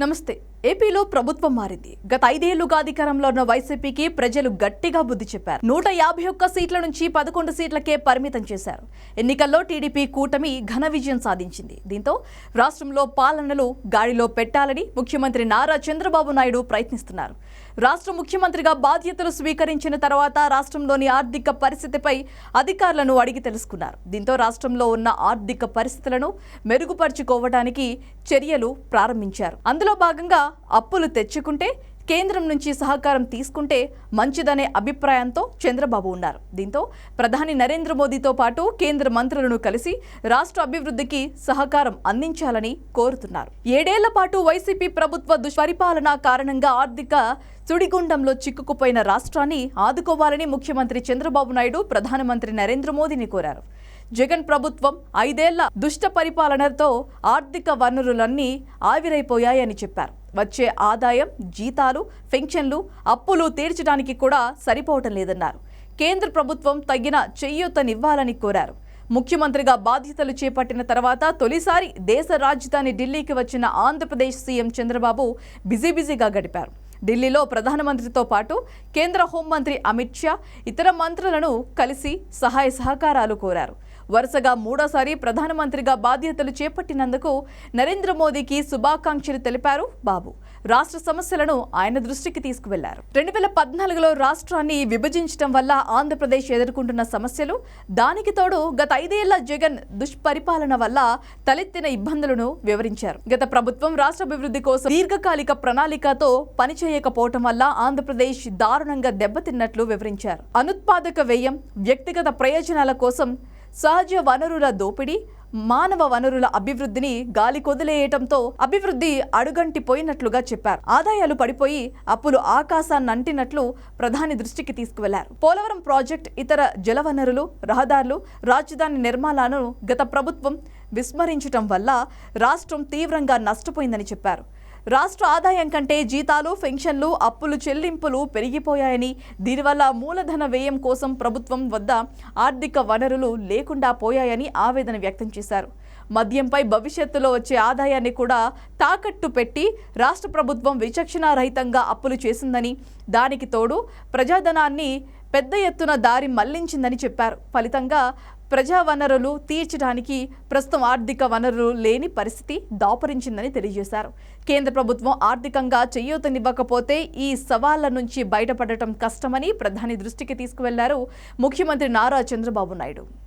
నమస్తే ఏపీలో ప్రభుత్వం మారింది. గత ఐదేళ్ళుగా అధికారంలో ఉన్న వైసీపీకి ప్రజలు గట్టిగా బుద్ధి చెప్పారు. నూట యాభై ఒక్క సీట్ల నుంచి పదకొండు సీట్లకే పరిమితం చేశారు. ఎన్నికల్లో టీడీపీ కూటమి ఘన విజయం సాధించింది. దీంతో రాష్ట్రంలో పాలనలు గాడిలో పెట్టాలని ముఖ్యమంత్రి నారా చంద్రబాబు నాయుడు ప్రయత్నిస్తున్నారు. రాష్ట్ర ముఖ్యమంత్రిగా బాధ్యతలు స్వీకరించిన తర్వాత రాష్ట్రంలోని ఆర్థిక పరిస్థితిపై అధికారులను అడిగి తెలుసుకున్నారు. దీంతో రాష్ట్రంలో ఉన్న ఆర్థిక పరిస్థితులను మెరుగుపరుచుకోవడానికి చర్యలు ప్రారంభించారు. అందులో భాగంగా అప్పులు తెచ్చుకుంటే కేంద్రం నుంచి సహకారం తీసుకుంటే మంచిదనే అభిప్రాయంతో చంద్రబాబు ఉన్నారు. దీంతో ప్రధాని నరేంద్ర మోదీతో పాటు కేంద్ర మంత్రులను కలిసి రాష్ట్ర అభివృద్ధికి సహకారం అందించాలని కోరుతున్నారు. ఏడేళ్ళ పాటు వైసీపీ ప్రభుత్వ దుష్పరిపాలన కారణంగా ఆర్థిక సుడిగుండంలో చిక్కుకుపోయిన రాష్ట్రాన్ని ఆదుకోవాలని ముఖ్యమంత్రి చంద్రబాబు నాయుడు ప్రధానమంత్రి నరేంద్ర మోదీని కోరారు. జగన్ ప్రభుత్వం ఐదేళ్ళ దుష్ట పరిపాలనతో ఆర్థిక వనరులన్నీ ఆవిరైపోయాయని చెప్పారు. వచ్చే ఆదాయం జీతాలు పెన్షన్లు అప్పులు తీర్చడానికి కూడా సరిపోవటం లేదన్నారు. కేంద్ర ప్రభుత్వం తగిన చెయ్యూతనివ్వాలని కోరారు. ముఖ్యమంత్రిగా బాధ్యతలు చేపట్టిన తర్వాత తొలిసారి దేశ రాజధాని ఢిల్లీకి వచ్చిన ఆంధ్రప్రదేశ్ సీఎం చంద్రబాబు బిజీ బిజీగా గడిపారు. ఢిల్లీలో ప్రధానమంత్రితో పాటు కేంద్ర హోంమంత్రి అమిత్ షా ఇతర మంత్రులను కలిసి సహాయ సహకారాలు కోరారు. వరుసగా మూడోసారి ప్రధానమంత్రిగా బాధ్యతలు చేపట్టినందుకు నరేంద్ర మోదీకి శుభాకాంక్షలు తెలిపారు బాబు. రాష్ట్ర సమస్యలను ఆయన దృష్టికి తీసుకువెళ్ళారు. రెండు వేల పద్నాలుగులో రాష్ట్రాన్ని విభజించడం వల్ల ఆంధ్రప్రదేశ్ ఎదుర్కొంటున్న సమస్యలు దానికి తోడు గత ఐదేళ్ళ జగన్ దుష్పరిపాలన వల్ల తలెత్తిన ఇబ్బందులను వివరించారు. గత ప్రభుత్వం రాష్ట్ర అభివృద్ధి కోసం దీర్ఘకాలిక ప్రణాళికతో పనిచేయకపోవటం వల్ల ఆంధ్రప్రదేశ్ దారుణంగా దెబ్బతిన్నట్లు వివరించారు. అనుత్పాదక వ్యయం వ్యక్తిగత ప్రయోజనాల కోసం సహజ వనరుల దోపిడీ మానవ వనరుల అభివృద్ధిని గాలి కొదిలేయటంతో అభివృద్ధి అడుగంటిపోయినట్లుగా చెప్పారు. ఆదాయాలు పడిపోయి అప్పులు ఆకాశాన్ని అంటినట్లు ప్రధాని దృష్టికి తీసుకువెళ్ళారు. పోలవరం ప్రాజెక్ట్ ఇతర జలవనరులు రహదారులు రాజధాని నిర్మాణాలను గత ప్రభుత్వం విస్మరించటం వల్ల రాష్ట్రం తీవ్రంగా నష్టపోయిందని చెప్పారు. రాష్ట్ర ఆదాయం కంటే జీతాలు పెన్షన్లు అప్పులు చెల్లింపులు పెరిగిపోయాయని దీనివల్ల మూలధన వ్యయం కోసం ప్రభుత్వం వద్ద ఆర్థిక వనరులు లేకుండా పోయాయని ఆవేదన వ్యక్తం చేశారు. మద్యంపై భవిష్యత్తులో వచ్చే ఆదాయాన్ని కూడా తాకట్టు పెట్టి రాష్ట్ర ప్రభుత్వం విచక్షణారహితంగా అప్పులు చేసిందని దానికి తోడు ప్రజాధనాన్ని పెద్ద ఎత్తున దారి మళ్ళించిందని చెప్పారు. ఫలితంగా ప్రజా వనరులు తీర్చడానికి ప్రస్తుతం ఆర్థిక వనరులు లేని పరిస్థితి దాపరించిందని తెలియజేశారు. కేంద్ర ప్రభుత్వం ఆర్థికంగా చేయూతనివ్వకపోతే ఈ సవాళ్ళ నుంచి బయటపడటం కష్టమని ప్రధాని దృష్టికి తీసుకువెళ్ళారు ముఖ్యమంత్రి నారా చంద్రబాబు నాయుడు.